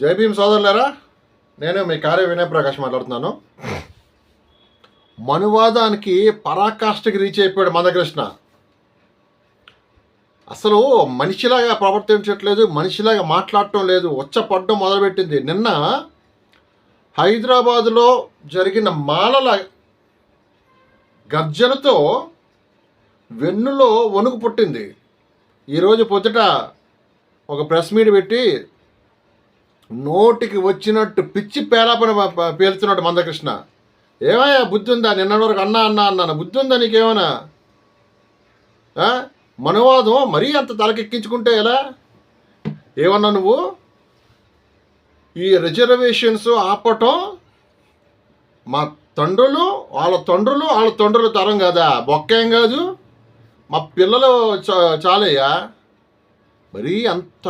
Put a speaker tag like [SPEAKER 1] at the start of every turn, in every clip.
[SPEAKER 1] జై భీమ్ సోదరులారా నేను మీ కార్య వినయ్ ప్రకాష్ మాట్లాడుతున్నాను. మనువాదానికి పరాకాష్ఠకి రీచ్ అయిపోయాడు మందకృష్ణ. అసలు మనిషిలాగా ప్రవర్తించట్లేదు మనిషిలాగా మాట్లాడటం లేదు వచ్చపడడం మొదలుపెట్టింది. నిన్న హైదరాబాదులో జరిగిన మాలల గర్జనతో వెన్నులో వణుకు పుట్టింది. ఈరోజు పొద్దుట ఒక ప్రెస్ మీట్ పెట్టి నోటికి వచ్చినట్టు పిచ్చి పేలాపన ప- పేలుతున్నాడు మందకృష్ణ. ఏమయ్యా బుద్ధి ఉందా నిన్న వరకు అన్నా అన్నా అన్నాను? బుద్ధి ఉందా నీకేమన్నా మనవాదం మరీ అంత తలకెక్కించుకుంటే ఎలా? ఏమన్నా నువ్వు? ఈ రిజర్వేషన్స్ ఆపటం మా తండ్రులు వాళ్ళ తండ్రులు వాళ్ళ తండ్రుల తరం కదా? బొక్కేం కాదు. మా పిల్లలు చాలయ్యా. మరీ అంత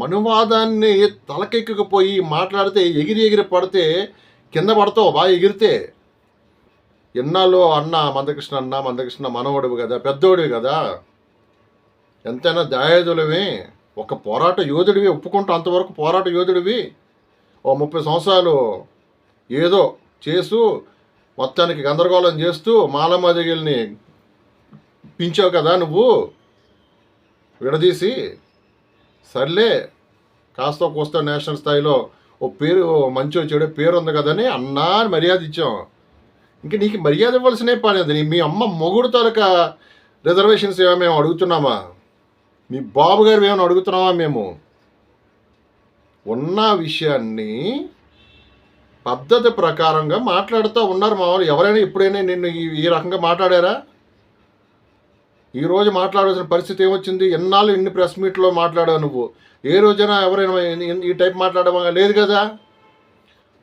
[SPEAKER 1] మనువాదాన్ని తలకెక్కకపోయి మాట్లాడితే ఎగిరి ఎగిరి పడితే కింద పడతావు బాగా ఎగిరితే. ఎన్నాళ్ళు అన్న మందకృష్ణ అన్న మందకృష్ణ మనవడివి కదా పెద్దోడివి కదా. ఎంతైనా దాయాదులమే ఒక పోరాట యోధుడివి ఒప్పుకుంటూ అంతవరకు పోరాట యోధుడివి. ఓ ముప్పై సంవత్సరాలు ఏదో చేస్తూ మొత్తానికి గందరగోళం చేస్తూ మాలమాదిగిల్ని పించావు కదా నువ్వు. విడదీసి సర్లే కాస్త కోస్తా నేషనల్ స్థాయిలో ఓ పేరు ఓ మంచి వచ్చాడు పేరు ఉంది కదని అన్నా మర్యాద ఇచ్చాం. ఇంక నీకు మర్యాద ఇవ్వాల్సిన పని అది. నీ- మీ అమ్మ మొగుడు తాలూకా రిజర్వేషన్స్ ఏమో మేము అడుగుతున్నామా? మీ బాబు గారు ఏమైనా అడుగుతున్నామా మేము? ఉన్న విషయాన్ని పద్ధతి ప్రకారంగా మాట్లాడుతూ ఉన్నారు మామూలు ఎవరైనా ఎప్పుడైనా నిన్ను ఈ రకంగా మాట్లాడారా? ఈరోజు మాట్లాడాల్సిన పరిస్థితి ఏమొచ్చింది? ఎన్నాళ్ళు ఇన్ని ప్రెస్ మీట్లో మాట్లాడావు నువ్వు? ఏ రోజైనా ఎవరైనా ఈ- టైప్ మాట్లాడమా? లేదు కదా?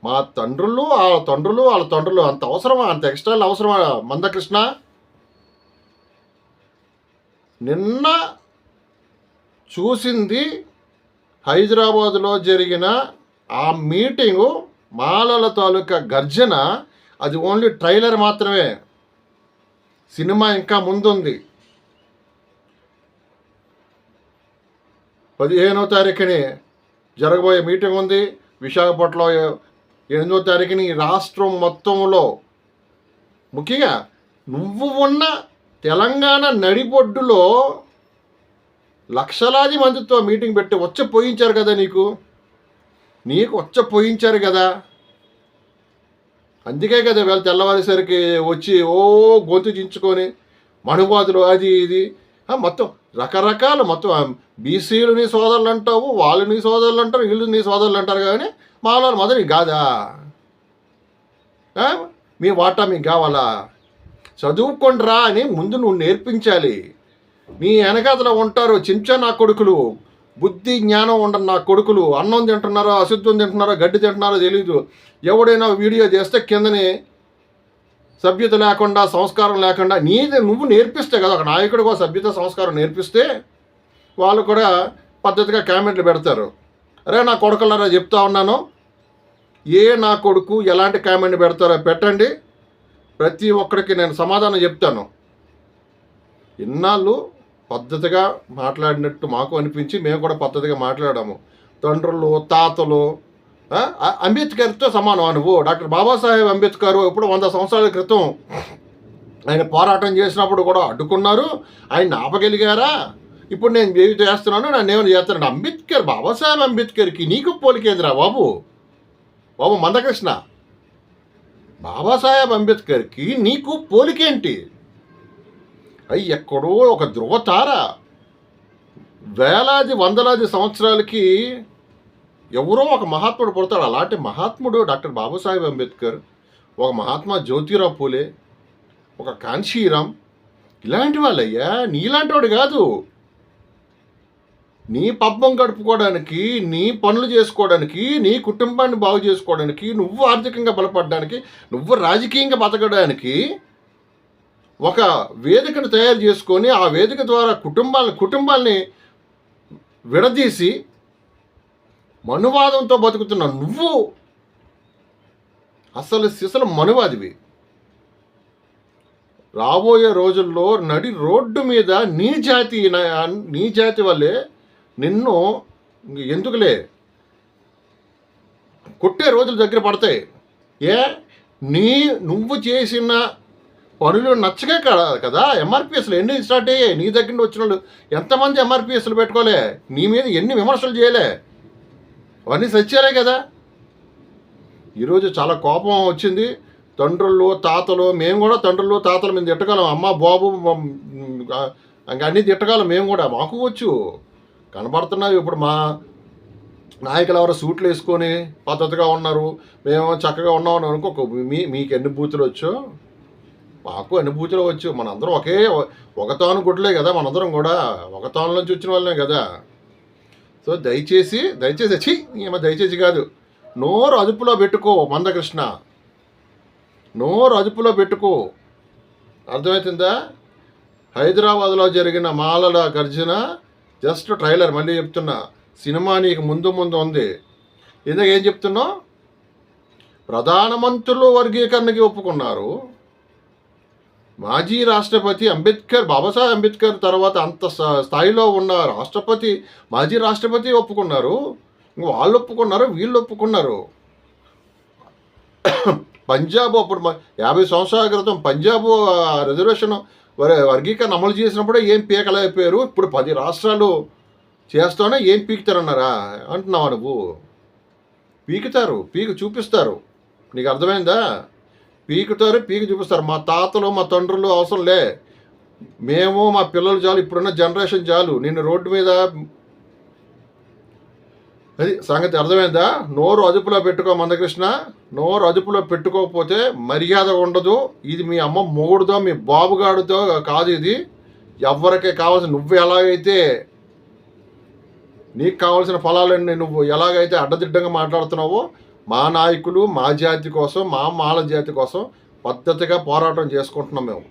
[SPEAKER 1] మా తండ్రులు వాళ్ళ తండ్రులు వాళ్ళ తండ్రులు అంత అవసరమా? అంత ఎక్స్ట్రా అవసరమా? మందకృష్ణ? నిన్న చూసింది హైదరాబాదులో జరిగిన ఆ మీటింగు మాలల తాలూకా గర్జన అది ఓన్లీ ట్రైలర్ మాత్రమే. సినిమా ఇంకా ముందుంది. పదిహేనవ తారీఖుని జరగబోయే మీటింగ్ ఉంది. విశాఖపట్నంలో ఎనిమిదో తారీఖుని రాష్ట్రం మొత్తంలో. ముఖ్యంగా నువ్వు ఉన్న తెలంగాణ నడిబొడ్డులో లక్షలాది మందితో మీటింగ్ పెట్టి వచ్చ పోయించారు కదా నీకు? నీకు వచ్చ పోయించారు కదా? అందుకే కదా వీళ్ళ తెల్లవారేసరికి వచ్చి ఓ గొంతు చించుకొని మణువాదులు అది ఇది. మొత్తం రకరకాల మొత్తం బీసీలు నీ సోదరులు అంటావు వాళ్ళు నీ సోదరులు అంటారు వీళ్ళు నీ సోదరులు అంటారు కానీ మాలో మొదలు నీకు కాదా? మీ వాటా మీకు కావాలా? చదువుకోండిరా అని ముందు నువ్వు నేర్పించాలి. నీ వెనకాతలో ఉంటారు చించా నా కొడుకులు బుద్ధి జ్ఞానం ఉండరు నా కొడుకులు అన్నం తింటున్నారో అశుద్ధం తింటున్నారో గడ్డి తింటున్నారో తెలియదు ఎవడైనా వీడియో చేస్తే కిందనే సభ్యత లేకుండా సంస్కారం లేకుండా నీది నువ్వు నేర్పిస్తే కదా ఒక నాయకుడికి ఒక సభ్యత సంస్కారం నేర్పిస్తే వాళ్ళు కూడా పద్ధతిగా కామెంట్లు పెడతారు. అరే నా కొడుకులారా చెప్తా ఉన్నాను. ఏ నా కొడుకు ఎలాంటి కామెంట్ పెడతారో పెట్టండి. ప్రతి ఒక్కరికి నేను సమాధానం చెప్తాను. ఇన్నాళ్ళు పద్ధతిగా మాట్లాడినట్టు మాకు అనిపించి మేము కూడా పద్ధతిగా మాట్లాడాము. తండ్రులు తాతలు అంబేద్కర్తో సమానం. నువ్వు డాక్టర్ బాబాసాహెబ్ అంబేద్కర్ ఇప్పుడు వంద సంవత్సరాల క్రితం ఆయన పోరాటం చేసినప్పుడు కూడా అడ్డుకున్నారు. ఆయన ఆపగలిగారా? ఇప్పుడు నేను ఏమి చేస్తున్నాను నన్ను ఏమైనా చేస్తున్నాను అంబేద్కర్ బాబాసాహెబ్ అంబేద్కర్కి నీకు పోలికేంద్రా బాబు? బాబు మందకృష్ణ. బాబాసాహెబ్ అంబేద్కర్కి నీకు పోలికేంటి? అయ్యి ఎక్కడో ఒక ధృవతార. వేలాది వందలాది సంవత్సరాలకి ఎవరో ఒక మహాత్ముడు పుడతాడు. అలాంటి మహాత్ముడు డాక్టర్ బాబాసాహెబ్ అంబేద్కర్ ఒక మహాత్మా జ్యోతిరావు పూలే ఒక కాన్షీరామ్ ఇలాంటి వాళ్ళయ్యా నీలాంటి వాడు కాదు. నీ పబ్బం గడుపుకోవడానికి నీ పనులు చేసుకోవడానికి నీ కుటుంబాన్ని బాగు చేసుకోవడానికి నువ్వు ఆర్థికంగా బలపడడానికి నువ్వు రాజకీయంగా బతకడానికి ఒక వేదికను తయారు చేసుకొని ఆ వేదిక ద్వారా కుటుంబాల కుటుంబాల్ని విడదీసి మనువాదంతో బతుకుతున్న నువ్వు. అసలు సిసలు మనువాదివి. రాబోయే రోజుల్లో నడి రోడ్డు మీద నీ జాతి నీ జాతి వల్లే నిన్ను ఎందుకులే? కొట్టే రోజులు దగ్గర పడతాయి. ఏ? నీ నువ్వు చేసిన పనులు నచ్చకే కదా? కదా ఎంఆర్పిఎస్లు ఎన్ని స్టార్ట్ అయ్యాయి? నీ దగ్గర నుండి వచ్చిన వాళ్ళు ఎంతమంది ఎంఆర్పిఎస్లు పెట్టుకోలే? నీ మీద ఎన్ని విమర్శలు చేయలే? అవన్నీ సత్యాలే కదా. ఈరోజు చాలా కోపం వచ్చింది. తండ్రులు తాతలు మేము కూడా తండ్రులు తాతల మీద తిట్టగలం. అమ్మ బాబు ఇంకా అన్నీ తిట్టగలం. మేము కూడా మాకు వచ్చు. కనబడుతున్నాయి ఇప్పుడు మా నాయకులు ఎవరో సూట్లు వేసుకొని పద్ధతిగా ఉన్నారు. మేము చక్కగా ఉన్నామని అనుకో మీ మీకు ఎన్ని బూతులు వచ్చో మాకు అన్ని బూతులు వచ్చు. మనందరం ఒకే ఒక తాను గుడ్లే కదా. మనందరం కూడా ఒక తాను నుంచి వచ్చిన వాళ్ళే కదా. సో దయచేసి దయచేసి ఛీ ఏమో దయచేసి కాదు. నోరు అదుపులో పెట్టుకో మందకృష్ణ. నోరు అదుపులో పెట్టుకో. అర్థమవుతుందా హైదరాబాద్లో జరిగిన మాలల గర్జన జస్ట్ ట్రైలర్ మళ్ళీ చెప్తున్నా. సినిమా నీకు ముందు ముందు ఉంది. ఇందాక ఏం చెప్తున్నావు? ప్రధానమంత్రులు వర్గీకరణకి ఒప్పుకున్నారు. మాజీ రాష్ట్రపతి అంబేద్కర్ బాబాసాహెబ్ అంబేద్కర్ తర్వాత అంత స్థాయిలో ఉన్న రాష్ట్రపతి మాజీ రాష్ట్రపతి ఒప్పుకున్నారు. వాళ్ళు ఒప్పుకున్నారు వీళ్ళు ఒప్పుకున్నారు. పంజాబ్ అప్పుడు మ- యాభై సంవత్సరాల క్రితం పంజాబ్ రిజర్వేషన్ వర్గీకరణ అమలు చేసినప్పుడే ఏం పీకలేకపోయారు. ఇప్పుడు పది రాష్ట్రాలు చేస్తానే ఏం పీకుతారన్నారా? అంటున్నావా నువ్వు? పీకుతారు పీకు చూపిస్తారు. నీకు అర్థమైందా? పీకుతారు పీకి చూపిస్తారు. మా తాతలు మా తండ్రులు అవసరం లే. మేము మా పిల్లలు చాలు ఇప్పుడున్న జనరేషన్ చాలు. నిన్ను రోడ్డు మీద అది సంగతి అర్థమైందా? నోరు అదుపులో పెట్టుకో మందకృష్ణ. నోరు అదుపులో పెట్టుకోకపోతే మర్యాద ఉండదు. ఇది మీ అమ్మ మొగుడుతో మీ బాబుగాడుతో కాదు ఇది. ఎవరికే కావాల్సిన నువ్వు ఎలాగైతే నీకు కావాల్సిన ఫలాలన్నీ నువ్వు ఎలాగైతే అడ్డదిడ్డంగా మాట్లాడుతున్నావో మా నాయకులు మా జాతి కోసం మా మాల జాతి కోసం పద్ధతిగా పోరాటం చేసుకుంటున్నాం మేము.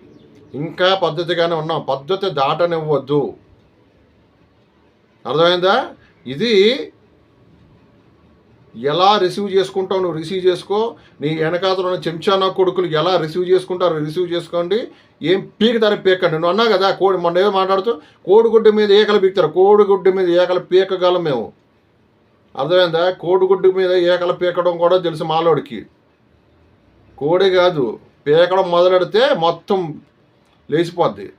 [SPEAKER 1] ఇంకా పద్ధతిగానే ఉన్నాం. పద్ధతి దాటనివ్వద్దు. అర్థమైందా? ఇది ఎలా రిసీవ్ చేసుకుంటావు నువ్వు రిసీవ్ చేసుకో. నీ వెనకాతలో ఉన్న చెంచానా కొడుకులు ఎలా రిసీవ్ చేసుకుంటారో రిసీవ్ చేసుకోండి. ఏం పీకుతారు పీకండి నువ్వు అన్నా కదా కోడి మొన్న ఏదో మాట్లాడుతూ కోడిగుడ్డు మీద ఏకలు పీకుతారు. కోడిగుడ్డు మీద ఏకలు పీకగలం మేము. అర్థమైందా? కోడిగుడ్డు మీద ఏకలు పీకడం కూడా తెలుసు మాలోడికి. కోడి కాదు పీకడం మొదలెడితే మొత్తం లేచిపోద్ది.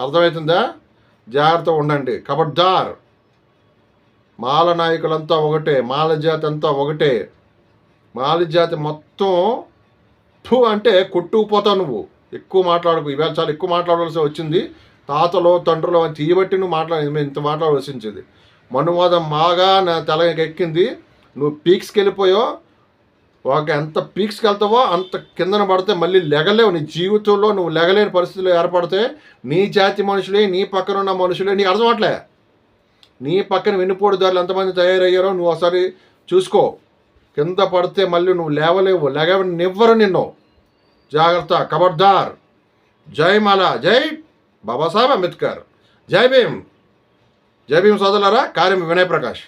[SPEAKER 1] అర్థమవుతుందా? జాగ్రత్త ఉండండి. కబడ్దార్. మాల నాయకులంతా ఒకటే మాల జాతి అంతా ఒకటే. మాల జాతి మొత్తం ఠూ అంటే కొట్టుకుపోతావు నువ్వు. ఎక్కువ మాట్లాడకు. ఇవాళ చాలా ఎక్కువ మాట్లాడవలసి వచ్చింది. తాతలో తండ్రులు అని తీయబట్టి నువ్వు మాట్లాడి ఇంత మాట్లాడవలసి వచ్చింది. మనువాదం బాగా నా తలకెక్కింది నువ్వు పీక్స్కి వెళ్ళిపోయావు ఒక ఎంత పీక్స్కి వెళ్తావో అంత కిందన పడితే మళ్ళీ లెగలేవు. నీ జీవితంలో నువ్వు లెగలేని పరిస్థితులు ఏర్పడితే నీ జాతి మనుషులే నీ పక్కన ఉన్న మనుషులే. నీకు అర్థం అవట్లే? నీ పక్కన వెన్నుపోటుదారులు ఎంతమంది తయారయ్యారో నువ్వు ఒకసారి చూసుకో. కింద పడితే మళ్ళీ నువ్వు లేవలేవు. లేవనివ్వరు నిన్ను. జాగ్రత్త ఖబర్దార్ జై మాల. జై బాబాసాహెబ్ అంబేద్కర్. జై భీమ్. జై భీమ్ సోదరులారా కార్యం వినయ్ ప్రకాష్.